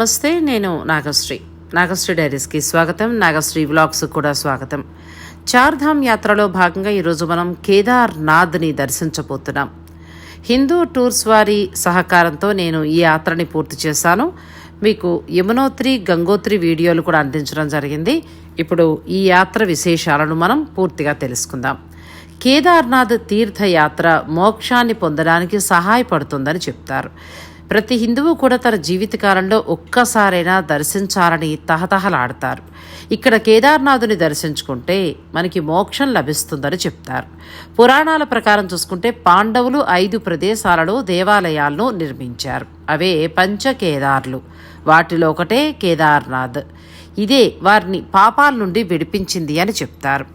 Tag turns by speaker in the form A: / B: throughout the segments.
A: నమస్తే నేను నాగశ్రీ. నాగశ్రీ డైరీస్కి స్వాగతం నాగశ్రీ వ్లాగ్స్ కూడా స్వాగతం. చార్ధామ్ యాత్రలో భాగంగా ఈరోజు మనం కేదార్నాథ్ని దర్శించబోతున్నాం. హిందూ టూర్స్ వారి సహకారంతో నేను ఈ యాత్రని పూర్తి చేశాను. మీకు యమునోత్రి గంగోత్రి వీడియోలు కూడా అందించడం జరిగింది. ఇప్పుడు ఈ యాత్ర విశేషాలను మనం పూర్తిగా తెలుసుకుందాం. కేదార్నాథ్ తీర్థయాత్ర మోక్షాన్ని పొందడానికి సహాయపడుతుందని చెప్తారు. ప్రతి హిందువు కూడా తన జీవితకాలంలో ఒక్కసారైనా దర్శించాలని తహతహలాడతారు. ఇక్కడ కేదార్నాథుని దర్శించుకుంటే మనకి మోక్షం లభిస్తుందని చెప్తారు. పురాణాల ప్రకారం చూసుకుంటే పాండవులు ఐదు ప్రదేశాలలో దేవాలయాలను నిర్మించారు. అవే పంచ కేదార్లు వాటిలో ఒకటే కేదార్నాథ్. ఇదే వారిని పాపాల నుండి విడిపించింది అని చెప్తారు.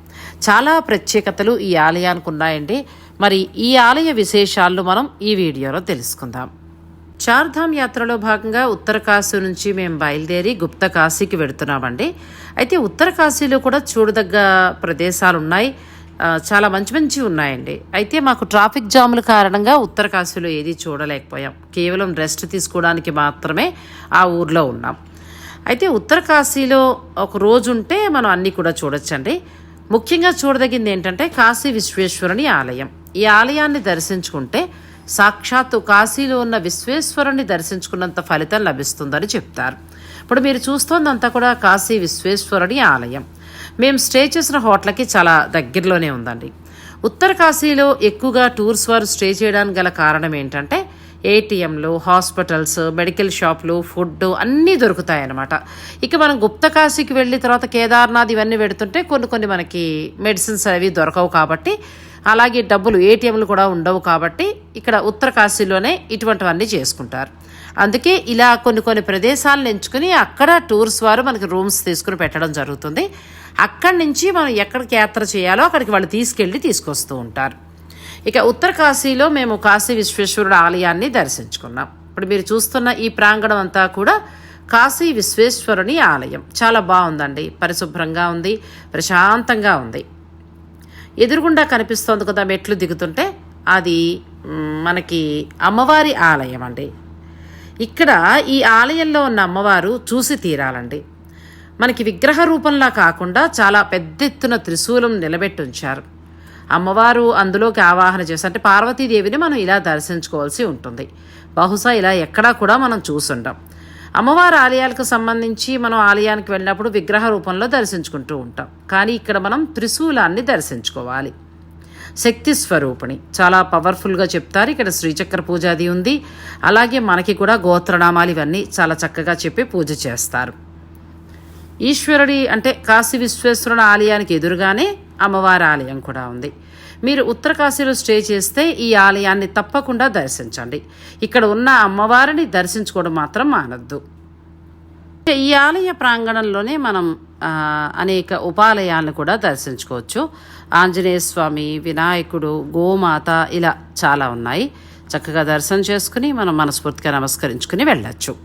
A: చాలా ప్రత్యేకతలు ఈ ఆలయానికి ఉన్నాయండి మరి ఈ ఆలయ విశేషాలను మనం ఈ వీడియోలో తెలుసుకుందాం. చార్ధామ్ యాత్రలో భాగంగా ఉత్తరకాశీ నుంచి మేము బయలుదేరి గుప్త కాశీకి వెడుతున్నామండి. అయితే ఉత్తరకాశీలో కూడా చూడదగ్గ ప్రదేశాలు ఉన్నాయి చాలా మంచి మంచి ఉన్నాయండి. అయితే మాకు ట్రాఫిక్ జాముల కారణంగా ఉత్తరకాశీలో ఏది చూడలేకపోయాం. కేవలం రెస్ట్ తీసుకోవడానికి మాత్రమే ఆ ఊర్లో ఉన్నాం. అయితే ఉత్తరకాశీలో ఒక రోజు ఉంటే మనం అన్నీ కూడా చూడొచ్చండి. ముఖ్యంగా చూడదగింది ఏంటంటే కాశీ విశ్వేశ్వరుని ఆలయం. ఈ ఆలయాన్ని దర్శించుకుంటే సాక్షాత్తు కాశీలో ఉన్న విశ్వేశ్వరుని దర్శించుకున్నంత ఫలితం లభిస్తుందని చెప్తారు. ఇప్పుడు మీరు చూస్తోందంతా కూడా కాశీ విశ్వేశ్వరుని ఆలయం. మేము స్టే చేసిన హోటల్కి చాలా దగ్గరలోనే ఉందండి. ఉత్తర కాశీలో ఎక్కువగా టూర్స్ వారు స్టే చేయడానికి గల కారణం ఏంటంటే ఏటీఎంలు హాస్పిటల్స్ మెడికల్ షాపులు ఫుడ్ అన్నీ దొరుకుతాయన్నమాట. ఇక మనం గుప్త కాశీకి వెళ్ళి తర్వాత కేదార్నాథ్ ఇవన్నీ పెడుతుంటే కొన్ని కొన్ని మనకి మెడిసిన్స్ అవి దొరకవు కాబట్టి అలాగే డబ్బులు ఏటీఎంలు కూడా ఉండవు కాబట్టి ఇక్కడ ఉత్తరకాశీలోనే ఇటువంటివన్నీ చేసుకుంటారు. అందుకే ఇలా కొన్ని కొన్ని ప్రదేశాలను ఎంచుకుని అక్కడ టూర్స్ వారు మనకి రూమ్స్ తీసుకుని పెట్టడం జరుగుతుంది. అక్కడి నుంచి మనం ఎక్కడికి యాత్ర చేయాలో అక్కడికి వాళ్ళు తీసుకెళ్ళి తీసుకొస్తూ ఉంటారు. ఇక ఉత్తర కాశీలో మేము కాశీ విశ్వేశ్వరుడు ఆలయాన్ని దర్శించుకున్నాం. ఇప్పుడు మీరు చూస్తున్న ఈ ప్రాంగణం అంతా కూడా కాశీ విశ్వేశ్వరుని ఆలయం. చాలా బాగుందండి. పరిశుభ్రంగా ఉంది. ప్రశాంతంగా ఉంది. ఎదురుగుండా కనిపిస్తోంది కదా మెట్లు దిగుతుంటే? అది మనకి అమ్మవారి ఆలయం అండి. ఇక్కడ ఈ ఆలయంలో ఉన్న అమ్మవారు చూసి తీరాలండి. మనకి విగ్రహ రూపంలా కాకుండా చాలా పెద్ద ఎత్తున త్రిశూలం నిలబెట్టి ఉంచారు. అమ్మవారు అందులోకి ఆవాహన చేసి అంటే పార్వతీదేవిని మనం ఇలా దర్శించుకోవాల్సి ఉంటుంది. బహుశా ఇలా ఎక్కడా కూడా మనం చూసుంటాం అమ్మవారి ఆలయాలకు సంబంధించి మనం ఆలయానికి వెళ్ళినప్పుడు విగ్రహ రూపంలో దర్శించుకుంటూ ఉంటాం. కానీ ఇక్కడ మనం త్రిశూలాన్ని దర్శించుకోవాలి. శక్తి స్వరూపిణి. చాలా పవర్ఫుల్గా చెప్తారు. ఇక్కడ శ్రీచక్ర పూజ అది ఉంది. అలాగే మనకి కూడా గోత్రనామాలు ఇవన్నీ చాలా చక్కగా చెప్పి పూజ చేస్తారు. ఈశ్వరుడి అంటే కాశీ విశ్వేశ్వరుని ఆలయానికి ఎదురుగానే అమ్మవారి ఆలయం కూడా ఉంది. మీరు ఉత్తర కాశీలో స్టే చేస్తే ఈ ఆలయాన్ని తప్పకుండా దర్శించండి. ఇక్కడ ఉన్న అమ్మవారిని దర్శించుకోవడం మాత్రం మానద్దు. ఈ ఆలయ ప్రాంగణంలోనే మనం అనేక ఉపాలయాలను కూడా దర్శించుకోవచ్చు. ఆంజనేయ స్వామి వినాయకుడు గోమాత ఇలా చాలా ఉన్నాయి. చక్కగా దర్శనం చేసుకుని మనం మనస్ఫూర్తిగా నమస్కరించుకుని వెళ్ళచ్చు.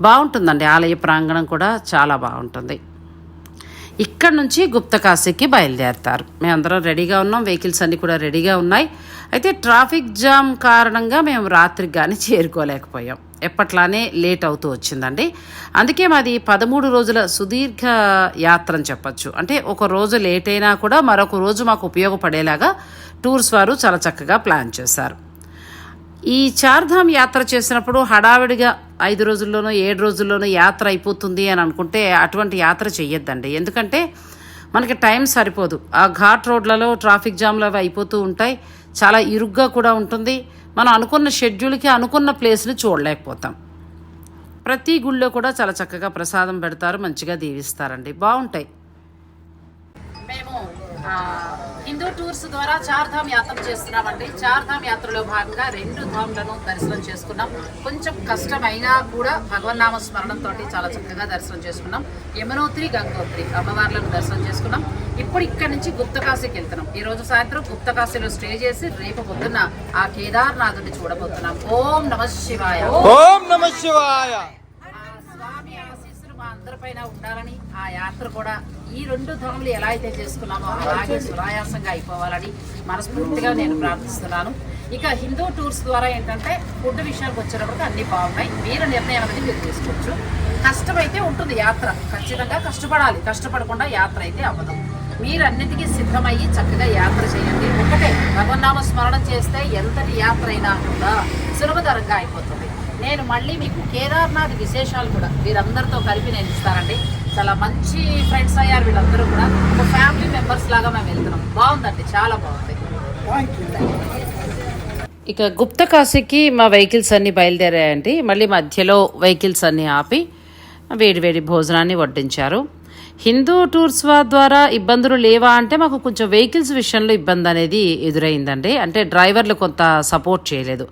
A: బాగుంటుందండి ఆలయ ప్రాంగణం కూడా చాలా బాగుంటుంది. ఇక్కడ నుంచి గుప్తకాశీకి బయలుదేరతారు. మేమందరం రెడీగా ఉన్నాం వెహికల్స్ అన్నీ కూడా రెడీగా ఉన్నాయి. అయితే ట్రాఫిక్ జామ్ కారణంగా మేము రాత్రికి కానీ చేరుకోలేకపోయాం. ఎప్పట్లానే లేట్ అవుతూ వచ్చిందండి. అందుకే మాది పదమూడు రోజుల సుదీర్ఘ యాత్ర అని చెప్పచ్చు. అంటే ఒక రోజు లేట్ అయినా కూడా మరొక రోజు మాకు ఉపయోగపడేలాగా టూర్స్ వారు చాలా చక్కగా ప్లాన్ చేశారు. ఈ చార్ధామ్ యాత్ర చేసినప్పుడు హడావిడిగా ఐదు రోజుల్లోనో ఏడు రోజుల్లోనో యాత్ర అయిపోతుంది అని అనుకుంటే అటువంటి యాత్ర చెయ్యొద్దండి. ఎందుకంటే మనకి టైం సరిపోదు. ఆ ఘాట్ రోడ్లలో ట్రాఫిక్ జామ్లు అవి అయిపోతూ ఉంటాయి. చాలా ఇరుగ్గా కూడా ఉంటుంది. మనం అనుకున్న షెడ్యూల్కి అనుకున్న ప్లేస్ని చూడలేకపోతాం. ప్రతి గుళ్ళో కూడా చాలా చక్కగా ప్రసాదం పెడతారు మంచిగా దీవిస్తారండి. బాగుంటాయి మేము హిందూ టూర్స్ ద్వారా చార్ధామ్ యాత్ర చేస్తున్నామండి. చార్ధామ్ యాత్రలో భాగంగా రెండు ధామ్లను దర్శనం చేసుకున్నాం. కొంచెం కష్టమైనా కూడా భగవన్నామ స్మరణంతో చాలా చక్కగా దర్శనం చేసుకున్నాం. యమునోత్రి గంగోత్రి అమ్మవార్లను దర్శనం చేసుకున్నాం. ఇప్పుడు ఇక్కడ నుంచి గుప్తకాశీకి వెళ్తున్నాం. ఈ రోజు సాయంత్రం గుప్తకాశీలో స్టే చేసి రేపు పొద్దున్న ఆ కేదార్నాథుని చూడబోతున్నాం. ఓం నమ శివాయ.
B: ఓం నమ శివాయ.
A: మా అందరిపైన ఉండాలని ఆ యాత్ర కూడా ఈ రెండు ధాములు ఎలా అయితే చేసుకున్నామో అలాగే సునాయాసంగా అయిపోవాలని మనస్ఫూర్తిగా నేను ప్రార్థిస్తున్నాను. ఇక హిందూ టూర్స్ ద్వారా ఏంటంటే ఫుడ్ విషయానికి వచ్చేటప్పటికి అన్ని బాగున్నాయి. మీరు నిర్ణయం అనేది మీరు తీసుకోవచ్చు. కష్టమైతే ఉంటుంది యాత్ర. ఖచ్చితంగా కష్టపడాలి. కష్టపడకుండా యాత్ర అయితే అవ్వదు. మీరన్నిటికీ సిద్ధమయ్యి చక్కగా యాత్ర చేయండి. ఒకటే భగవన్నామ స్మరణ చేస్తే ఎంతటి యాత్ర అయినా కూడా సులభతరంగా అయిపోతుంది. నేను మళ్ళీ మీకు కేదార్నాథ్ విశేషాలు కూడా వీరందరితో కలిపి నేను ఇస్తానండి. చాలా మంచి ఫ్రెండ్స్ అయ్యారు వీళ్ళందరూ కూడా. ఒక ఫ్యామిలీ మెంబర్స్ లాగా మేము వెళ్తున్నాం. బాగుందండి చాలా బాగుంది. ఇక గుప్త కాశీకి మా వెహికల్స్ అన్నీ బయలుదేరాయండి. మళ్ళీ మధ్యలో వెహికల్స్ అన్నీ ఆపి వేడి వేడి భోజనాన్ని వడ్డించారు. హిందూ టూర్స్ ద్వారా ఇబ్బందులు లేవా అంటే మాకు కొంచెం వెహికల్స్ విషయంలో ఇబ్బంది అనేది ఎదురైందండి. అంటే డ్రైవర్లు కొంత సపోర్ట్ చేయలేదు.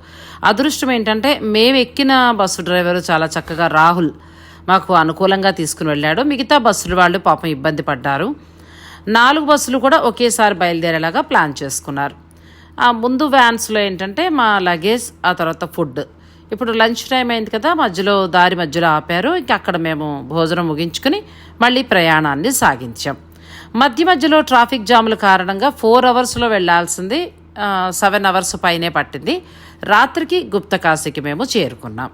A: అదృష్టం ఏంటంటే మేము ఎక్కిన బస్సు డ్రైవరు చాలా చక్కగా రాహుల్ మాకు అనుకూలంగా తీసుకుని వెళ్ళాడు. మిగతా బస్సులు వాళ్ళు పాపం ఇబ్బంది పడ్డారు. నాలుగు బస్సులు కూడా ఒకేసారి బయలుదేరేలాగా ప్లాన్ చేసుకున్నారు. ముందు వ్యాన్స్లో ఏంటంటే మా లగేజ్ ఆ తర్వాత ఫుడ్. ఇప్పుడు లంచ్ టైం అయింది కదా మధ్యలో దారి మధ్యలో ఆపారు. ఇంక అక్కడ మేము భోజనం ముగించుకుని మళ్ళీ ప్రయాణాన్ని సాగించాం. మధ్య మధ్యలో ట్రాఫిక్ జాముల కారణంగా ఫోర్ అవర్స్లో వెళ్ళాల్సింది సెవెన్ అవర్స్ పైనే పట్టింది. రాత్రికి గుప్తకాశీకి మేము చేరుకున్నాం.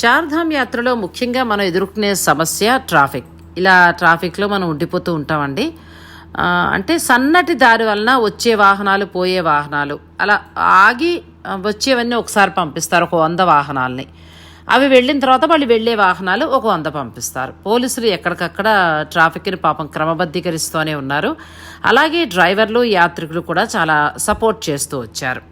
A: చార్ధామ్ యాత్రలో ముఖ్యంగా మనం ఎదుర్కొనే సమస్య ట్రాఫిక్. ఇలా ట్రాఫిక్లో మనం ఉండిపోతూ ఉంటామండి. అంటే సన్నటి దారి వలన వచ్చే వాహనాలు పోయే వాహనాలు. అలా ఆగి వచ్చేవన్నీ ఒకసారి పంపిస్తారు ఒక వంద వాహనాలని. అవి వెళ్ళిన తర్వాత వాళ్ళు వెళ్ళే వాహనాలు ఒక వంద పంపిస్తారు. పోలీసులు ఎక్కడికక్కడ ట్రాఫిక్ని పాపం క్రమబద్ధీకరిస్తూనే ఉన్నారు. అలాగే డ్రైవర్లు యాత్రికులు కూడా చాలా సపోర్ట్ చేస్తూ వచ్చారు.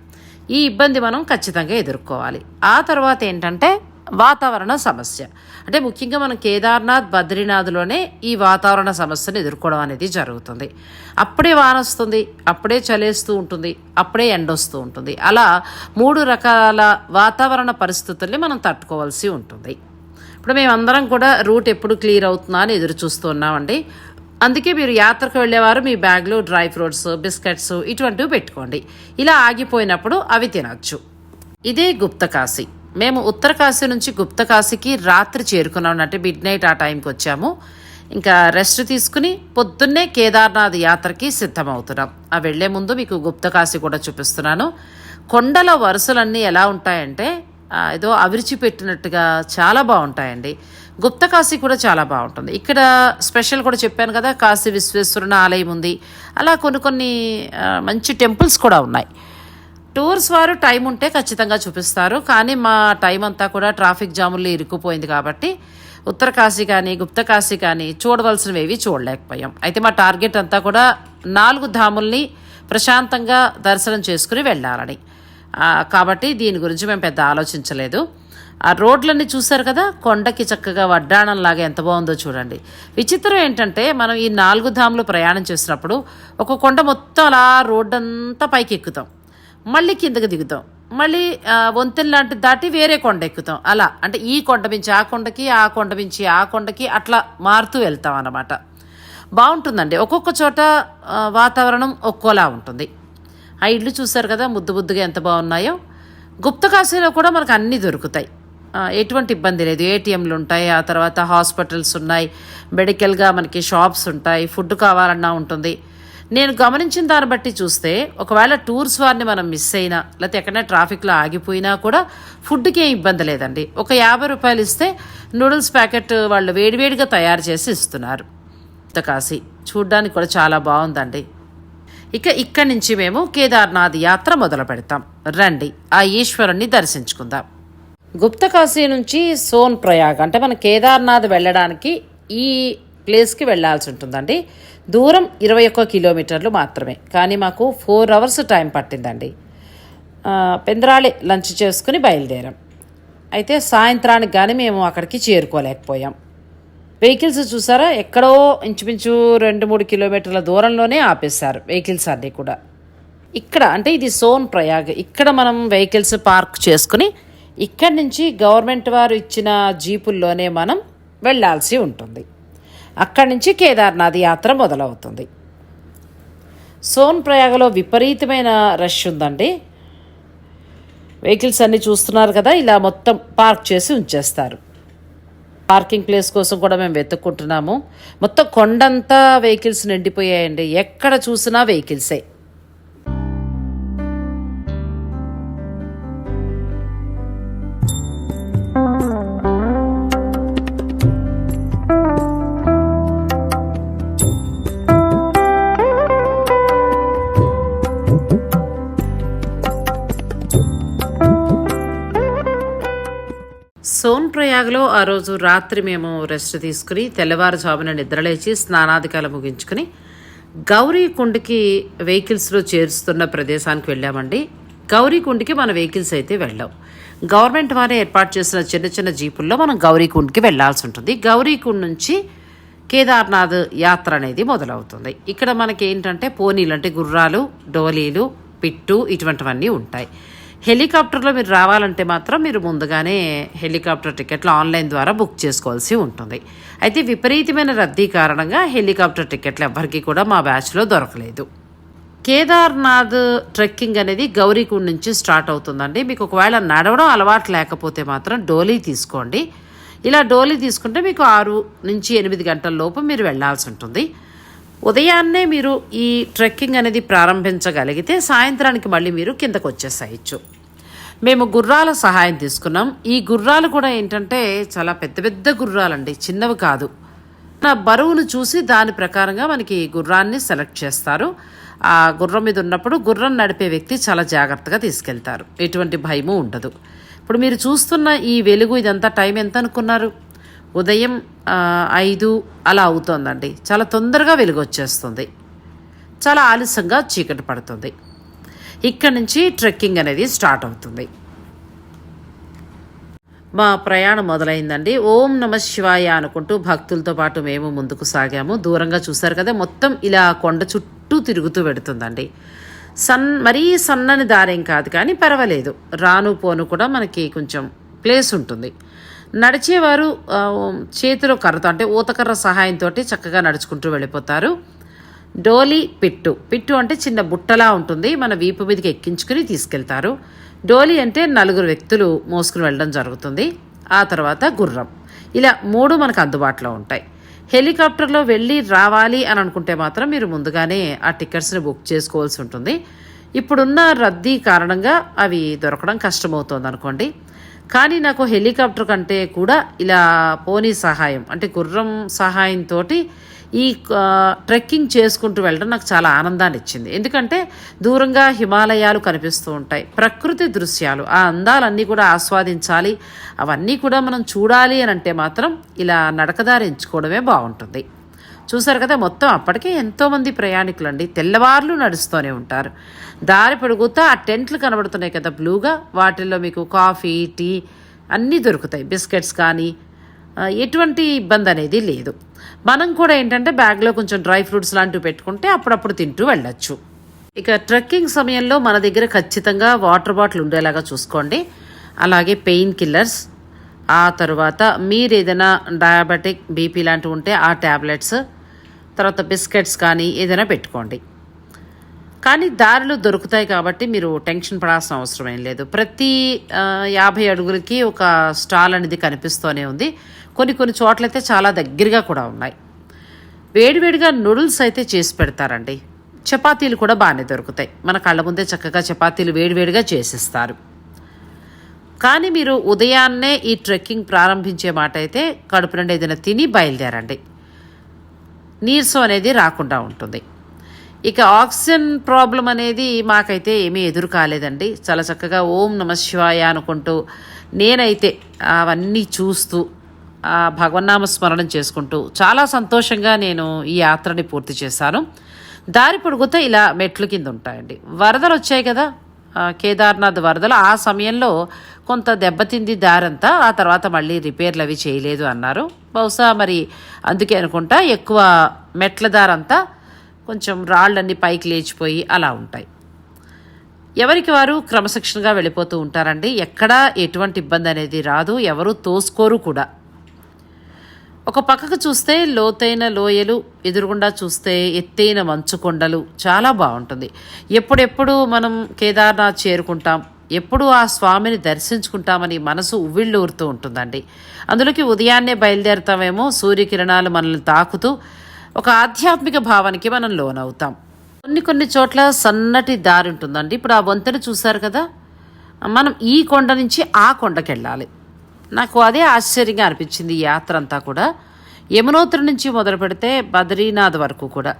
A: ఈ ఇబ్బంది మనం ఖచ్చితంగా ఎదుర్కోవాలి. ఆ తర్వాత ఏంటంటే వాతావరణ సమస్య. అంటే ముఖ్యంగా మనం కేదార్నాథ్ బద్రీనాథ్లోనే ఈ వాతావరణ సమస్యను ఎదుర్కోవడం అనేది జరుగుతుంది. అప్పుడే వాన వస్తుంది అప్పుడే చలేస్తూ ఉంటుంది అప్పుడే ఎండ వస్తూ ఉంటుంది. అలా మూడు రకాల వాతావరణ పరిస్థితుల్ని మనం తట్టుకోవాల్సి ఉంటుంది. ఇప్పుడు మేమందరం కూడా రూట్ ఎప్పుడు క్లియర్ అవుతుందా అని ఎదురు చూస్తున్నామండి అందుకే మీరు యాత్రకు వెళ్ళేవారు మీ బ్యాగ్లో డ్రై ఫ్రూట్స్ బిస్కెట్స్ ఇటువంటివి పెట్టుకోండి. ఇలా ఆగిపోయినప్పుడు అవి తినచ్చు. ఇదే గుప్తకాశీ. మేము ఉత్తరకాశీ నుంచి గుప్తకాశీకి రాత్రి చేరుకున్నాం అంటే మిడ్ నైట్ ఆ టైంకి వచ్చాము. ఇంకా రెస్ట్ తీసుకుని పొద్దున్నే కేదార్నాథ్ యాత్రకి సిద్ధమవుతున్నాం. ఆ వెళ్ళే ముందు మీకు గుప్తకాశీ కూడా చూపిస్తున్నాను. కొండల వరుసలన్నీ ఎలా ఉంటాయంటే ఏదో అవిరిచి పెట్టినట్టుగా చాలా బాగుంటాయండి. గుప్త కాశీ కూడా చాలా బాగుంటుంది. ఇక్కడ స్పెషల్ కూడా చెప్పాను కదా కాశీ విశ్వేశ్వరుని ఆలయం ఉంది. అలా కొన్ని కొన్ని మంచి టెంపుల్స్ కూడా ఉన్నాయి. టూర్స్ వారు టైం ఉంటే ఖచ్చితంగా చూపిస్తారు. కానీ మా టైం అంతా కూడా ట్రాఫిక్ జాముల్లో ఇరుక్కుపోయింది కాబట్టి ఉత్తర కాశీ కానీ గుప్త కాశీ కానీ చూడవలసినవి ఏవి చూడలేకపోయాం. అయితే మా టార్గెట్ అంతా కూడా నాలుగు ధాముల్ని ప్రశాంతంగా దర్శనం చేసుకుని వెళ్ళాలని. కాబట్టి దీని గురించి మేము పెద్ద ఆలోచించలేదు. ఆ రోడ్లన్నీ చూశారు కదా? కొండకి చక్కగా వడ్డాణంలాగా ఎంత బాగుందో చూడండి. విచిత్రం ఏంటంటే మనం ఈ నాలుగు ధాములు ప్రయాణం చేసినప్పుడు ఒక కొండ మొత్తం అలా రోడ్డంతా పైకి ఎక్కుతాం మళ్ళీ కిందకి దిగుతాం. మళ్ళీ ఆ, వంతెన లాంటి దాటి వేరే కొండ ఎక్కుతాం. అలా. అంటే ఈ కొండ మించి ఆ కొండకి ఆ కొండ మించి ఆ కొండకి అట్లా మారుతూ వెళ్తాం అన్నమాట. బాగుంటుందండి. ఒక్కొక్క చోట వాతావరణం ఒక్కోలా ఉంటుంది. ఆ ఇళ్ళు చూశారు కదా ముద్దు ముద్దుగా ఎంత బాగున్నాయో. గుప్త కాశీలో కూడా మనకు అన్నీ దొరుకుతాయి. ఎటువంటి ఇబ్బంది లేదు. ఏటీఎంలు ఉంటాయి ఆ తర్వాత హాస్పిటల్స్ ఉన్నాయి మెడికల్గా మనకి షాప్స్ ఉంటాయి ఫుడ్ కావాలన్నా ఉంటుంది. నేను గమనించిన దాన్ని బట్టి చూస్తే ఒకవేళ టూర్స్ వారిని మనం మిస్ అయినా లేకపోతే ఎక్కడైనా ట్రాఫిక్లో ఆగిపోయినా కూడా ఫుడ్కి ఏం ఇబ్బంది లేదండి. ఒక యాభై రూపాయలు ఇస్తే నూడిల్స్ ప్యాకెట్ వాళ్ళు వేడివేడిగా తయారు చేసి ఇస్తున్నారు. కాశీ చూడ్డానికి కూడా చాలా బాగుందండి. ఇక ఇక్కడి నుంచి మేము కేదార్నాథ్ యాత్ర మొదలు పెడతాం. రండి ఆ ఈశ్వరుణ్ణి దర్శించుకుందాం. గుప్తకాశీ నుంచి సోన్ ప్రయాగ్ అంటే మన కేదార్నాథ్ వెళ్ళడానికి ఈ ప్లేస్కి వెళ్ళాల్సి ఉంటుందండి. దూరం ఇరవై ఒక్క కిలోమీటర్లు మాత్రమే. కానీ మాకు ఫోర్ అవర్స్ టైం పట్టిందండి. పెందరాళి లంచ్ చేసుకుని బయలుదేరాం. అయితే సాయంత్రానికి కానీ మేము అక్కడికి చేరుకోలేకపోయాం. వెహికల్స్ చూసారా? ఎక్కడో ఇంచుమించు రెండు మూడు కిలోమీటర్ల దూరంలోనే ఆపేశారు వెహికల్స్ అన్నీ కూడా. ఇక్కడ అంటే ఇది సోన్ ప్రయాగ్. ఇక్కడ మనం వెహికల్స్ పార్క్ చేసుకుని ఇక్కడి నుంచి గవర్నమెంట్ వారు ఇచ్చిన జీపుల్లోనే మనం వెళ్ళాల్సి ఉంటుంది. అక్కడి నుంచి కేదార్నాథ్ యాత్ర మొదలవుతుంది. సోన్ ప్రయాగలో విపరీతమైన రష్ ఉందండి. వెహికల్స్ అన్నీ చూస్తున్నారు కదా ఇలా మొత్తం పార్క్ చేసి ఉంచేస్తారు. పార్కింగ్ ప్లేస్ కోసం కూడా మేము వెతుక్కుంటున్నాము. మొత్తం కొండంతా వెహికల్స్ నిండిపోయాయండి. ఎక్కడ చూసినా వెహికల్సే. ప్రయాగ్లో ఆ రోజు రాత్రి మేము రెస్ట్ తీసుకుని తెల్లవారుజామున నిద్రలేచి స్నానాధికారం ముగించుకుని గౌరీకుండకి వెహికల్స్లో చేరుస్తున్న ప్రదేశానికి వెళ్ళామండి. గౌరీకుండకి మన వెహికల్స్ అయితే వెళ్ళాం గవర్నమెంట్ వారే ఏర్పాటు చేసిన చిన్న చిన్న జీపుల్లో మనం గౌరీకుండ్కి వెళ్ళాల్సి ఉంటుంది. గౌరీకుండ్ నుంచి కేదార్నాథ్ యాత్ర అనేది మొదలవుతుంది. ఇక్కడ మనకి ఏంటంటే పోనీలు అంటే గుర్రాలు డోలీలు పిట్టు ఇటువంటివన్నీ ఉంటాయి. హెలికాప్టర్లో మీరు రావాలంటే మాత్రం మీరు ముందుగానే హెలికాప్టర్ టికెట్లు ఆన్లైన్ ద్వారా బుక్ చేసుకోవాల్సి ఉంటుంది. అయితే విపరీతమైన రద్దీ కారణంగా హెలికాప్టర్ టికెట్లు ఎవ్వరికీ కూడా మా బ్యాచ్లో దొరకలేదు. కేదార్నాథ్ ట్రెక్కింగ్ అనేది గౌరీకుండ్ నుంచి స్టార్ట్ అవుతుందండి. మీకు ఒకవేళ నడవడం అలవాటు లేకపోతే మాత్రం డోలీ తీసుకోండి. ఇలా డోలీ తీసుకుంటే మీకు ఆరు నుంచి ఎనిమిది గంటల లోపు మీరు వెళ్ళాల్సి ఉంటుంది. ఉదయాన్నే మీరు ఈ ట్రెక్కింగ్ అనేది ప్రారంభించగలిగితే సాయంత్రానికి మళ్ళీ మీరు కిందకు వచ్చేసేయచ్చు. మేము గుర్రాల సహాయం తీసుకున్నాం. ఈ గుర్రాలు కూడా ఏంటంటే చాలా పెద్ద పెద్ద గుర్రాలండి. చిన్నవి కాదు. నా బరువును చూసి దాని ప్రకారంగా మనకి గుర్రాన్ని సెలెక్ట్ చేస్తారు. ఆ గుర్రం మీద ఉన్నప్పుడు గుర్రం నడిపే వ్యక్తి చాలా జాగ్రత్తగా తీసుకెళ్తారు. ఎటువంటి భయము ఉండదు. ఇప్పుడు మీరు చూస్తున్న ఈ వెలుగు ఇదంతా టైం ఎంత అనుకున్నారు? ఉదయం ఐదు అలా అవుతోందండి. చాలా తొందరగా వెలుగు వచ్చేస్తుంది చాలా ఆలస్యంగా చీకటి పడుతుంది. ఇక్కడ నుంచి ట్రెక్కింగ్ అనేది స్టార్ట్ అవుతుంది. మా ప్రయాణం మొదలైందండి. ఓం నమ శివాయ అనుకుంటూ భక్తులతో పాటు మేము ముందుకు సాగాము. దూరంగా చూశారు కదా మొత్తం ఇలా కొండ చుట్టూ తిరుగుతూ పెడుతుందండి సన్ మరీ సన్నని దారేం కాదు కానీ పర్వాలేదు. రాను పోను కూడా మనకి కొంచెం ప్లేస్ ఉంటుంది. నడిచేవారు చేతిలో కర్రతో అంటే ఊతకర్ర సహాయంతో చక్కగా నడుచుకుంటూ వెళ్ళిపోతారు. డోలి పిట్టు. పిట్టు అంటే చిన్న బుట్టలా ఉంటుంది. మన వీపు మీదకి ఎక్కించుకుని తీసుకెళ్తారు. డోలి అంటే నలుగురు వ్యక్తులు మోసుకుని వెళ్ళడం జరుగుతుంది. ఆ తర్వాత గుర్రం. ఇలా మూడు మనకు అందుబాటులో ఉంటాయి. హెలికాప్టర్లో వెళ్ళి రావాలి అని అనుకుంటే మాత్రం మీరు ముందుగానే ఆ టికెట్స్ని బుక్ చేసుకోవాల్సి ఉంటుంది. ఇప్పుడున్న రద్దీ కారణంగా అవి దొరకడం కష్టమవుతుంది అనుకోండి కానీ నాకు హెలికాప్టర్ కంటే కూడా ఇలా పోనీ సహాయం అంటే గుర్రం సహాయంతో ఈ ట్రెక్కింగ్ చేసుకుంటూ వెళ్ళడం నాకు చాలా ఆనందాన్ని ఇచ్చింది. ఎందుకంటే దూరంగా హిమాలయాలు కనిపిస్తూ ఉంటాయి ప్రకృతి దృశ్యాలు. ఆ అందాలన్నీ కూడా ఆస్వాదించాలి అవన్నీ కూడా మనం చూడాలి అని అంటే మాత్రం ఇలా నడకదారి ఎంచుకోవడమే బాగుంటుంది. చూసారు కదా మొత్తం అప్పటికే ఎంతోమంది ప్రయాణికులు అండి తెల్లవార్లు నడుస్తూనే ఉంటారు. దారి పొడుగుతా ఆ టెంట్లు కనబడుతున్నాయి కదా బ్లూగా. వాటిల్లో మీకు కాఫీ టీ అన్నీ దొరుకుతాయి. బిస్కెట్స్ కానీ ఎటువంటి ఇబ్బంది అనేది లేదు. మనం కూడా ఏంటంటే బ్యాగ్లో కొంచెం డ్రై ఫ్రూట్స్ లాంటివి పెట్టుకుంటే అప్పుడప్పుడు తింటూ వెళ్ళొచ్చు. ఇక ట్రెక్కింగ్ సమయంలో మన దగ్గర ఖచ్చితంగా వాటర్ బాటిల్ ఉండేలాగా చూసుకోండి. అలాగే పెయిన్ కిల్లర్స్. ఆ తర్వాత మీరు ఏదైనా డయాబెటిక్ బీపీ లాంటివి ఉంటే ఆ ట్యాబ్లెట్స్ తర్వాత బిస్కెట్స్ కానీ ఏదైనా పెట్టుకోండి. కానీ దారిలో దొరుకుతాయి కాబట్టి మీరు టెన్షన్ పడాల్సిన అవసరం ఏం లేదు. ప్రతి యాభై అడుగులకి ఒక స్టాల్ అనేది కనిపిస్తూనే ఉంది. కొన్ని కొన్ని చోట్లయితే చాలా దగ్గరగా కూడా ఉన్నాయి. వేడివేడిగా నూడిల్స్ అయితే చేసి పెడతారండి. చపాతీలు కూడా బాగానే దొరుకుతాయి. మన కళ్ళ ముందే చక్కగా చపాతీలు వేడివేడిగా చేసిస్తారు. కానీ మీరు ఉదయాన్నే ఈ ట్రెక్కింగ్ ప్రారంభించే మాట అయితే కడుపు నుండి ఏదైనా తిని బయలుదేరండి. నీరసం అనేది రాకుండా ఉంటుంది. ఇక ఆక్సిజన్ ప్రాబ్లం అనేది మాకైతే ఏమీ ఎదురు కాలేదండి. చాలా చక్కగా ఓం నమ శివాయ అనుకుంటూ నేనైతే అవన్నీ చూస్తూ భగవన్నామ స్మరణం చేసుకుంటూ చాలా సంతోషంగా నేను ఈ యాత్రని పూర్తి చేశాను. దారి పొడుగుతా ఇలా మెట్లు కింద ఉంటాయండి. వరదలు వచ్చాయి కదా కేదార్నాథ్ వరదలు ఆ సమయంలో కొంత దెబ్బతింది దారంతా ఆ తర్వాత మళ్ళీ రిపేర్లు అవి చేయలేదు అన్నారు. బహుశా మరి అందుకే అనుకుంటా ఎక్కువ మెట్ల దారంతా కొంచెం రాళ్ళన్నీ పైకి లేచిపోయి అలా ఉంటాయి. ఎవరికి వారు క్రమశిక్షణగా వెళ్ళిపోతూ ఉంటారండి? ఎక్కడా ఎటువంటి ఇబ్బంది అనేది రాదు ఎవరు తోసుకోరు కూడా. ఒక పక్కకు చూస్తే లోతైన లోయలు ఎదురుగుండా చూస్తే ఎత్తైన మంచు కొండలు చాలా బాగుంటుంది. ఎప్పుడెప్పుడు మనం కేదార్నాథ్ చేరుకుంటాం ఎప్పుడు ఆ స్వామిని దర్శించుకుంటామని మనసు ఉవ్విళ్ళూరుతూ ఉంటుందండి. అందులోకి ఉదయాన్నే బయలుదేరుతామేమో సూర్యకిరణాలు మనల్ని తాకుతూ ఒక ఆధ్యాత్మిక భావానికి మనం లోనవుతాం. కొన్ని కొన్ని చోట్ల సన్నటి దారి ఉంటుందండి. ఇప్పుడు ఆ వంతెన చూశారు కదా? మనం ఈ కొండ నుంచి ఆ కొండకి వెళ్ళాలి నాకు అదే ఆశ్చర్యంగా అనిపించింది యాత్ర అంతా కూడా. యమునోత్రి నుంచి మొదలు పెడితే బద్రీనాథ్ వరకు కూడా.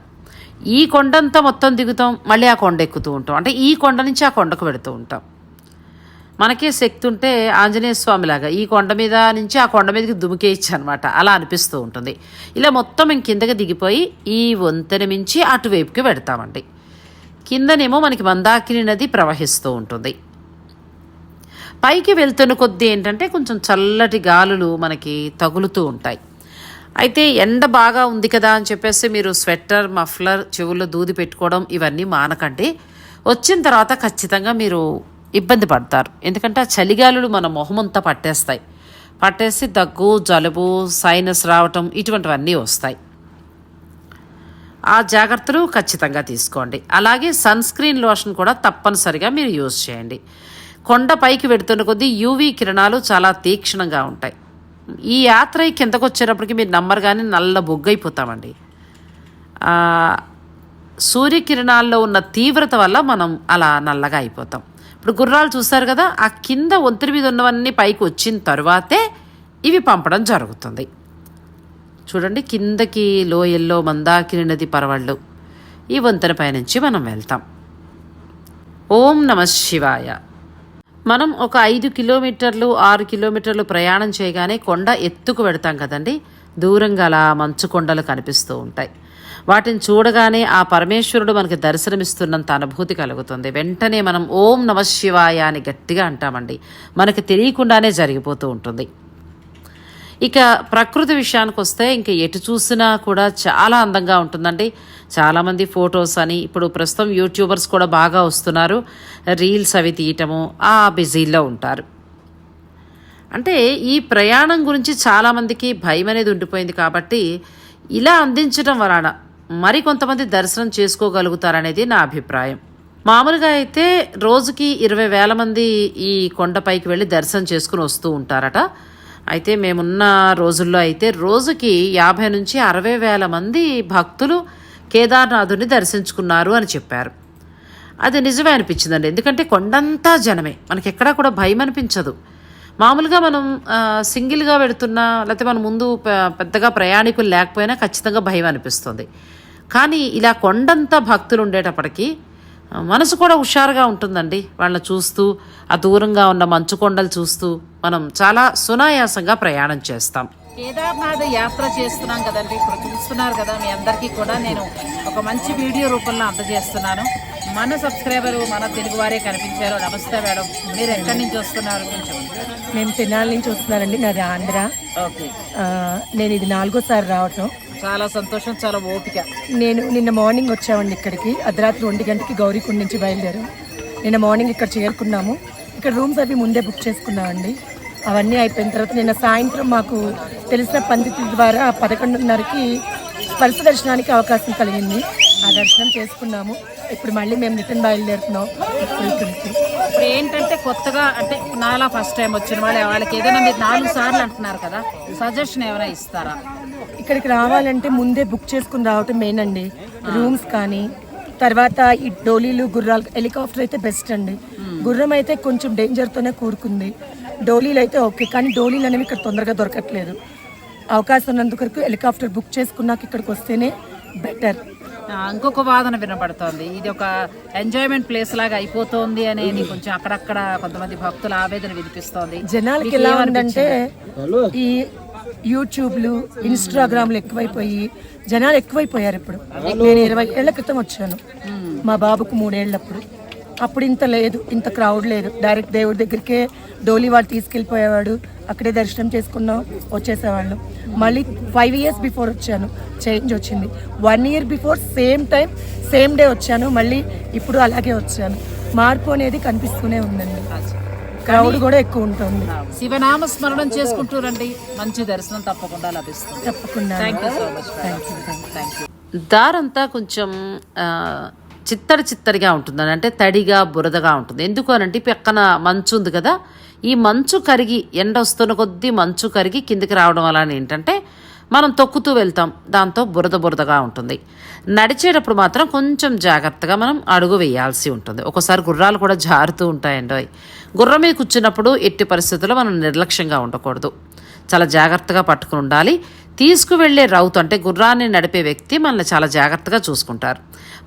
A: ఈ కొండంతా మొత్తం దిగుతాం మళ్ళీ ఆ కొండ ఎక్కుతూ ఉంటాం. అంటే ఈ కొండ నుంచి ఆ కొండకు పెడుతూ ఉంటాం. మనకే శక్తి ఉంటే ఆంజనేయ స్వామిలాగా ఈ కొండ మీద నుంచి ఆ కొండ మీదకి దుమికేయచ్చు అనమాట అలా అనిపిస్తూ ఉంటుంది. ఇలా మొత్తం మేము కిందకి దిగిపోయి ఈ వంతెన మించి అటువైపుకి పెడతామండి కిందనేమో మనకి మందాకిని నది ప్రవహిస్తూ ఉంటుంది. పైకి వెళ్తున్న కొద్దీ ఏంటంటే కొంచెం చల్లటి గాలులు మనకి తగులుతూ ఉంటాయి. అయితే ఎండ బాగా ఉంది కదా అని చెప్పేసి మీరు స్వెటర్ మఫ్లర్ చెవుల్లో దూది పెట్టుకోవడం ఇవన్నీ మానకండి. వచ్చిన తర్వాత ఖచ్చితంగా మీరు ఇబ్బంది పడతారు. ఎందుకంటే ఆ చలిగాలులు మన మొహమంతా పట్టేస్తాయి. పట్టేసి దగ్గు జలుబు సైనస్ రావటం ఇటువంటివన్నీ వస్తాయి. ఆ జాగ్రత్తలు ఖచ్చితంగా తీసుకోండి. అలాగే సన్ స్క్రీన్ లోషన్ కూడా తప్పనిసరిగా మీరు యూజ్ చేయండి. కొండ పైకి వెడుతున్న కొద్దీ యూవీ కిరణాలు చాలా తీక్షణంగా ఉంటాయి. ఈ యాత్ర కిందకు వచ్చేటప్పటికి మీరు నమ్మరు కానీ నల్ల బొగ్గైపోతామండి. సూర్యకిరణాల్లో ఉన్న తీవ్రత వల్ల మనం అలా నల్లగా అయిపోతాం. ఇప్పుడు గుర్రాలు చూస్తారు కదా ఆ కింద ఒంతిరి మీద ఉన్నవన్నీ పైకి వచ్చిన తర్వాతే ఇవి పంపడం జరుగుతుంది. చూడండి కిందకి లోయల్లో మందాకిని నది పరవళ్ళు. ఈ వంతెన పైనుంచి మనం వెళ్తాం. ఓం నమ శివాయ. మనం ఒక ఐదు కిలోమీటర్లు ఆరు కిలోమీటర్లు ప్రయాణం చేయగానే కొండ ఎత్తుకు పెడతాం కదండి. దూరంగా అలా మంచు కొండలు కనిపిస్తూ ఉంటాయి. వాటిని చూడగానే ఆ పరమేశ్వరుడు మనకి దర్శనమిస్తున్నంత అనుభూతి కలుగుతుంది. వెంటనే మనం ఓం నమ శివాయ అని గట్టిగా అంటామండి. మనకి తెలియకుండానే జరిగిపోతూ ఉంటుంది. ఇక ప్రకృతి విషయానికి వస్తే ఇంక ఎటు చూసినా కూడా చాలా అందంగా ఉంటుందండి. చాలామంది ఫొటోస్ అని ఇప్పుడు ప్రస్తుతం యూట్యూబర్స్ కూడా బాగా వస్తున్నారు. రీల్స్ అవి తీయటము ఆ బిజీలో ఉంటారు. అంటే ఈ ప్రయాణం గురించి చాలామందికి భయం అనేది ఉండిపోయింది కాబట్టి ఇలా అందించడం వలన మరి కొంతమంది దర్శనం చేసుకోగలుగుతారనేది నా అభిప్రాయం. మామూలుగా అయితే రోజుకి ఇరవై వేల మంది ఈ కొండపైకి వెళ్ళి దర్శనం చేసుకుని వస్తూ ఉంటారట. అయితే మేమున్న రోజుల్లో అయితే రోజుకి యాభై నుంచి అరవై వేల మంది భక్తులు కేదార్నాథుని దర్శించుకున్నారు అని చెప్పారు. అది నిజమే అనిపించిందండి. ఎందుకంటే కొండంతా జనమే. మనకి ఎక్కడా కూడా భయం అనిపించదు. మామూలుగా మనం సింగిల్గా వెడుతున్నా లేకపోతే మన ముందు పెద్దగా ప్రయాణికులు లేకపోయినా ఖచ్చితంగా భయం అనిపిస్తుంది. కానీ ఇలా కొండంతా భక్తులు ఉండేటప్పటికీ మనసు కూడా హుషారుగా ఉంటుందండి. వాళ్ళని చూస్తూ ఆ దూరంగా ఉన్న మంచు కొండలు చూస్తూ మనం చాలా సునాయాసంగా ప్రయాణం చేస్తాం.
B: కేదార్నాథ్ యాత్ర చేస్తున్నాం కదండి. ఇప్పుడు చూస్తున్నారు కదా మీ అందరికీ కూడా నేను ఒక మంచి వీడియో రూపంలో అందజేస్తున్నాను. మన సబ్స్క్రైబర్ మన తెలుగు వారే కనిపించారు. నమస్తే మేడం. మీరు ఎక్కడి నుంచి వస్తున్నారు? కొంచెం
C: మేము తెనాలి నుంచి వస్తున్నానండి నాది ఆంధ్ర.
B: ఓకే.
C: నేను ఇది నాలుగోసారి రావటం.
B: చాలా సంతోషం చాలా ఓపిక.
C: నేను నిన్న మార్నింగ్ వచ్చామండి ఇక్కడికి. అర్ధరాత్రి ఒంటి గంటకి గౌరీకుండ నుంచి బయలుదేరాం. నిన్న మార్నింగ్ ఇక్కడ చేరుకున్నాము. ఇక్కడ రూమ్స్ అవి ముందే బుక్ చేసుకున్నామండి. అవన్నీ అయిపోయిన తర్వాత నిన్న సాయంత్రం మాకు తెలిసిన పండితుల ద్వారా పదకొండున్నరకి స్పర్శ దర్శనానికి అవకాశం కలిగింది. ఆ దర్శనం చేసుకున్నాము. ఇప్పుడు మళ్ళీ మేము రిటర్న్ బయలుదేరుతున్నాం.
B: ఇప్పుడు ఏంటంటే కొత్తగా అంటే నాలా ఫస్ట్ టైం వచ్చిన వాళ్ళు వాళ్ళకి ఏదైనా మీరు నాలుగు సార్లు అంటున్నారు కదా సజెషన్ ఏమైనా ఇస్తారా?
C: ఇక్కడికి రావాలంటే ముందే బుక్ చేసుకుని రావటం మెయిన్ అండి. రూమ్స్ కానీ తర్వాత ఈ డోలీలు గుర్రాలు హెలికాప్టర్ అయితే బెస్ట్ అండి. గుర్రం అయితే కొంచెం డేంజర్తోనే కూడుకుంది డోలీలు అయితే ఓకే కానీ డోలీలు అనేవి ఇక్కడ తొందరగా దొరకట్లేదు. అవకాశం ఉన్నందుకు వరకు హెలికాప్టర్ బుక్ చేసుకున్నాక ఇక్కడికి వస్తేనే బెటర్.
B: ఇంకొక వాదన వినపడుతోంది. ఇది ఒక ఎంజాయ్మెంట్ ప్లేస్ లాగా అయిపోతోంది అనేది కొంచెం అక్కడక్కడ కొంతమంది భక్తుల ఆవేదన వినిపిస్తోంది.
C: జనాలకి ఎలా ఉందంటే ఈ యూట్యూబ్లు ఇన్స్టాగ్రామ్లు ఎక్కువైపోయి జనాలు ఎక్కువైపోయారు ఇప్పుడు. నేను ఇరవై ఏళ్ళ క్రితం వచ్చాను. మా బాబుకు మూడేళ్ళప్పుడు అప్పుడు ఇంత లేదు ఇంత క్రౌడ్ లేదు. డైరెక్ట్ దేవుడి దగ్గరికే డోలీ వాడు తీసుకెళ్ళిపోయేవాడు. అక్కడే దర్శనం చేసుకున్నాం వచ్చేసేవాళ్ళం. మళ్ళీ ఫైవ్ ఇయర్స్ బిఫోర్ వచ్చాను చేంజ్ వచ్చింది. One year before same time same day వచ్చాను. మళ్ళీ ఇప్పుడు అలాగే వచ్చాను. మార్పు అనేది కనిపిస్తూనే ఉందండి. క్రౌడ్ కూడా ఎక్కువ ఉంటుంది.
B: శివనామ స్మరణం చేసుకుంటూ రండి. మంచి దర్శనం తప్పకుండా లభిస్తుంది.
C: తప్పకుండా.
A: దారంతా కొంచెం చిత్తడి చిత్తడిగా ఉంటుంది అంటే తడిగా బురదగా ఉంటుంది. ఎందుకు అనంటే పక్కన మంచు ఉంది కదా ఈ మంచు కరిగి ఎండ వస్తున్న కొద్దీ మంచు కరిగి కిందికి రావడం వలన ఏంటంటే మనం తొక్కుతూ వెళ్తాం దాంతో బురద బురదగా ఉంటుంది. నడిచేటప్పుడు మాత్రం కొంచెం జాగ్రత్తగా మనం అడుగు వేయాల్సి ఉంటుంది. ఒకసారి గుర్రాలు కూడా జారుతూ ఉంటాయండి గుర్రం మీద కూర్చున్నప్పుడు ఎట్టి పరిస్థితుల్లో మనం నిర్లక్ష్యంగా ఉండకూడదు. చాలా జాగ్రత్తగా పట్టుకుని ఉండాలి. తీసుకువెళ్ళే రౌతు అంటే గుర్రాన్ని నడిపే వ్యక్తి మనల్ని చాలా జాగ్రత్తగా చూసుకుంటారు.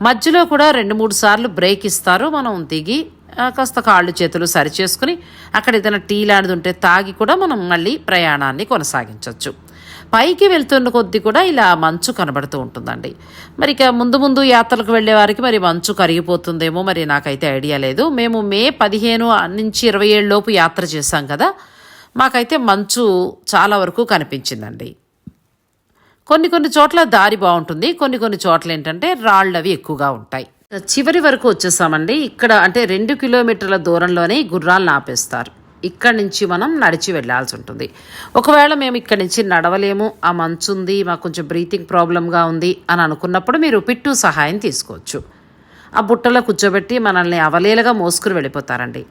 A: మధ్యలో కూడా రెండు మూడు సార్లు బ్రేక్ ఇస్తారు. మనం దిగి కాస్త కాళ్ళు చేతులు సరి చేసుకుని అక్కడ ఏదైనా టీ లాంటిది ఉంటే తాగి కూడా మనం మళ్ళీ ప్రయాణాన్ని కొనసాగించవచ్చు పైకి వెళ్తున్న కొద్దీ కూడా ఇలా మంచు కనబడుతూ ఉంటుందండి. మరి ఇక ముందు ముందు యాత్రలకు వెళ్ళే వారికి మరి మంచు కరిగిపోతుందేమో మరి నాకైతే ఐడియా లేదు. మేము మే పదిహేను నుంచి ఇరవై ఏళ్ళలోపు యాత్ర చేశాం కదా మాకైతే మంచు చాలా వరకు కనిపించిందండి. కొన్ని కొన్ని చోట్ల దారి బాగుంటుంది కొన్ని కొన్ని చోట్ల ఏంటంటే రాళ్ళు అవి ఎక్కువగా ఉంటాయి. చివరి వరకు వచ్చేసామండి. ఇక్కడ అంటే రెండు కిలోమీటర్ల దూరంలోనే గుర్రాలను ఆపేస్తారు. ఇక్కడ నుంచి మనం నడిచి వెళ్ళాల్సి ఉంటుంది. ఒకవేళ మేము ఇక్కడ నుంచి నడవలేము ఆ మంచు ఉంది మాకు కొంచెం బ్రీతింగ్ ప్రాబ్లంగా ఉంది అని అనుకున్నప్పుడు మీరు పిట్టు సహాయం తీసుకోవచ్చు. ఆ బుట్టలో కూర్చోబెట్టి మనల్ని అవలేలగా మోసుకుని వెళ్ళిపోతారండి.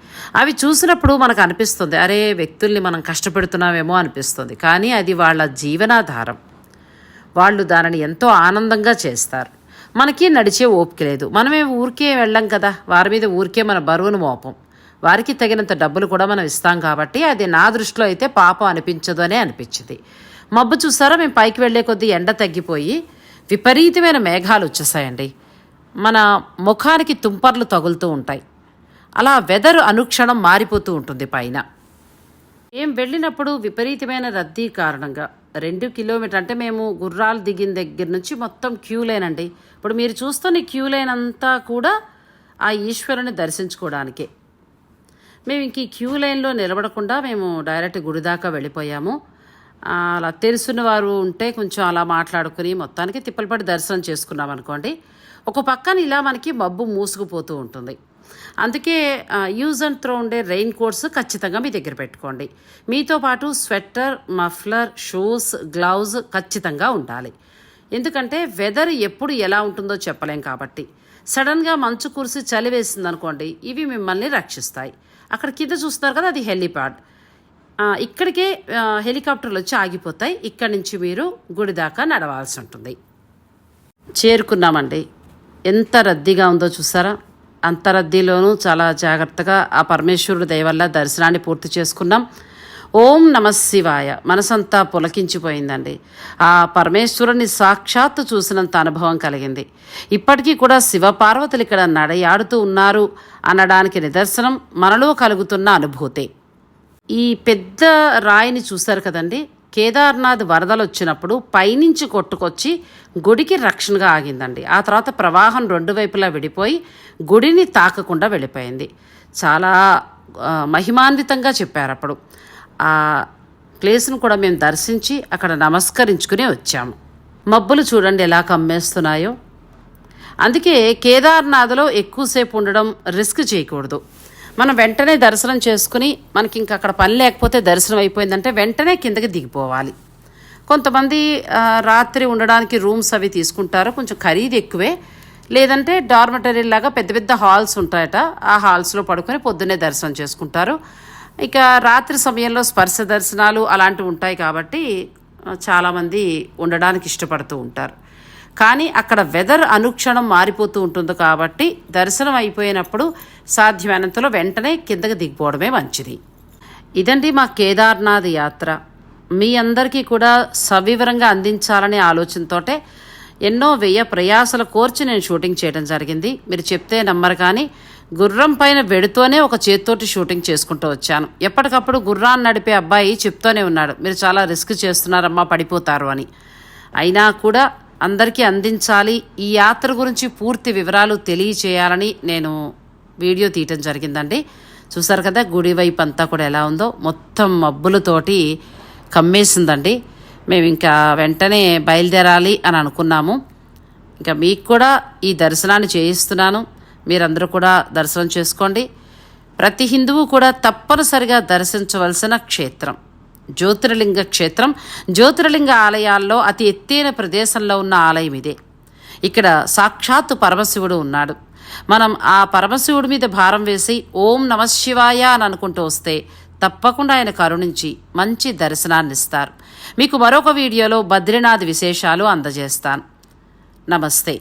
A: అవి చూసినప్పుడు మనకు అనిపిస్తుంది అరే వ్యక్తుల్ని మనం కష్టపెడుతున్నామేమో అనిపిస్తుంది కానీ అది వాళ్ళ జీవనాధారం. వాళ్ళు దానిని ఎంతో ఆనందంగా చేస్తారు. మనకి నడిచే ఓపిక లేదు. మనమే ఊరికే వెళ్ళం కదా. వారి మీద ఊరికే మన బరువును మోపం. వారికి తగినంత డబ్బులు కూడా మనం ఇస్తాం కాబట్టి అది నా దృష్టిలో అయితే పాపం అనిపించదు అనే అనిపించింది. మబ్బు చూసారా? మేము పైకి వెళ్ళే కొద్దీ ఎండ తగ్గిపోయి విపరీతమైన మేఘాలు వచ్చేసాయండి. మన ముఖానికి తుంపర్లు తగులుతూ ఉంటాయి. అలా వెదరు అనుక్షణం మారిపోతూ ఉంటుంది పైన. ఏం వెళ్ళినప్పుడు విపరీతమైన రద్దీ కారణంగా రెండు కిలోమీటర్ అంటే మేము గుర్రాలు దిగిన దగ్గర నుంచి మొత్తం క్యూ లైన్ అండి. ఇప్పుడు మీరు చూస్తున్న క్యూ లైన్ అంతా కూడా ఆ ఈశ్వరుని దర్శించుకోవడానికే. మేము ఇంక ఈ క్యూ లైన్లో నిలబడకుండా మేము డైరెక్ట్ గుడి దాకా వెళ్ళిపోయాము. అలా తెలుసున్న వారు ఉంటే కొంచెం అలా మాట్లాడుకుని మొత్తానికి తిప్పలపడి దర్శనం చేసుకున్నాం అనుకోండి ఒక పక్కన ఇలా మనకి మబ్బు మూసుకుపోతూ ఉంటుంది. అందుకే యూజ్ అండ్ త్రో ఉండే రెయిన్ కోట్స్ ఖచ్చితంగా మీ దగ్గర పెట్టుకోండి. మీతో పాటు స్వెటర్ మఫ్లర్ షూస్ గ్లౌజ్ ఖచ్చితంగా ఉండాలి. ఎందుకంటే వెదర్ ఎప్పుడు ఎలా ఉంటుందో చెప్పలేం కాబట్టి. సడన్గా మంచు కురిసి చలి వేసింది అనుకోండి ఇవి మిమ్మల్ని రక్షిస్తాయి. అక్కడ కింద చూస్తున్నారు కదా అది హెలిప్యాడ్ ఇక్కడికే హెలికాప్టర్లు వచ్చి ఆగిపోతాయి. ఇక్కడి నుంచి మీరు గుడి దాకా నడవాల్సి ఉంటుంది. చేరుకున్నామండి. ఎంత రద్దీగా ఉందో చూసారా? అంత రద్దీలోనూ చాలా జాగ్రత్తగా ఆ పరమేశ్వరుడు దయవల్ల దర్శనాన్ని పూర్తి చేసుకున్నాం. ఓం నమ శివాయ. మనసంతా పులకించిపోయిందండి. ఆ పరమేశ్వరుని సాక్షాత్తు చూసినంత అనుభవం కలిగింది. ఇప్పటికీ కూడా శివపార్వతులు ఇక్కడ నడయాడుతూ ఉన్నారు అనడానికి నిదర్శనం మనలో కలుగుతున్న అనుభూతే. ఈ పెద్ద రాయిని చూశారు కదండి? కేదార్నాథ్ వరదలు వచ్చినప్పుడు పైనుంచి కొట్టుకొచ్చి గుడికి రక్షణగా ఆగిందండి. ఆ తర్వాత ప్రవాహం రెండు వైపులా విడిపోయి గుడిని తాకకుండా వెళ్ళిపోయింది. చాలా మహిమాన్వితంగా చెప్పారు అప్పుడు. ఆ ప్లేస్ను కూడా మేము దర్శించి అక్కడ నమస్కరించుకుని వచ్చాము. మబ్బులు చూడండి ఎలా కమ్మేస్తున్నాయో. అందుకే కేదార్నాథ్లో ఎక్కువసేపు ఉండడం రిస్క్ చేయకూడదు. మనం వెంటనే దర్శనం చేసుకుని మనకి ఇంకా అక్కడ పని లేకపోతే దర్శనం అయిపోయిందంటే వెంటనే కిందకి దిగిపోవాలి. కొంతమంది రాత్రి ఉండడానికి రూమ్స్ అవి తీసుకుంటారు. కొంచెం ఖరీదు ఎక్కువే. లేదంటే డార్మటరీ లాగా పెద్ద పెద్ద హాల్స్ ఉంటాయట. ఆ హాల్స్లో పడుకొని పొద్దున్నే దర్శనం చేసుకుంటారు. ఇక రాత్రి సమయంలో స్పర్శ దర్శనాలు అలాంటివి ఉంటాయి కాబట్టి చాలామంది ఉండడానికి ఇష్టపడుతూ ఉంటారు. కానీ అక్కడ వెదర్ అనుక్షణం మారిపోతూ ఉంటుంది కాబట్టి దర్శనం అయిపోయినప్పుడు సాధ్యమైనంతలో వెంటనే కిందకి దిగిపోవడమే మంచిది. ఇదండి మా కేదార్నాథ్ యాత్ర. మీ అందరికీ కూడా సవివరంగా అందించాలనే ఆలోచనతోటే ఎన్నో వ్యయ ప్రయాసల కోర్చి నేను షూటింగ్ చేయడం జరిగింది. మీరు చెప్తే నమ్మరు కానీ గుర్రం పైన వెడుతూనే ఒక చేత్తోటి షూటింగ్ చేసుకుంటూ వచ్చాను. ఎప్పటికప్పుడు గుర్రాన్ని నడిపే అబ్బాయి చెప్తూనే ఉన్నాడు. మీరు చాలా రిస్క్ చేస్తున్నారమ్మా పడిపోతారు అని. అయినా కూడా అందరికీ అందించాలి. ఈ యాత్ర గురించి పూర్తి వివరాలు తెలియచేయాలని నేను వీడియో తీయటం జరిగిందండి. చూసారు కదా గుడి వైపు అంతా కూడా ఎలా ఉందో. మొత్తం మబ్బులతోటి కమ్మేసిందండి. మేము ఇంకా వెంటనే బయలుదేరాలి అని అనుకున్నాము. ఇంకా మీకు కూడా ఈ దర్శనాన్ని చేయిస్తున్నాను. మీరందరూ కూడా దర్శనం చేసుకోండి. ప్రతి హిందువు కూడా తప్పనిసరిగా దర్శించవలసిన క్షేత్రం. జ్యోతిర్లింగ క్షేత్రం. జ్యోతిర్లింగ ఆలయాల్లో అతి ఎత్తైన ప్రదేశంలో ఉన్న ఆలయం ఇదే. ఇక్కడ సాక్షాత్తు పరమశివుడు ఉన్నాడు. మనం ఆ పరమశివుడి మీద భారం వేసి ఓం నమశివాయ అని అనుకుంటూ వస్తే తప్పకుండా ఆయన కరుణించి మంచి దర్శనాన్ని ఇస్తారు మీకు మరొక వీడియోలో బద్రీనాథ్ విశేషాలు అందజేస్తాను. నమస్తే.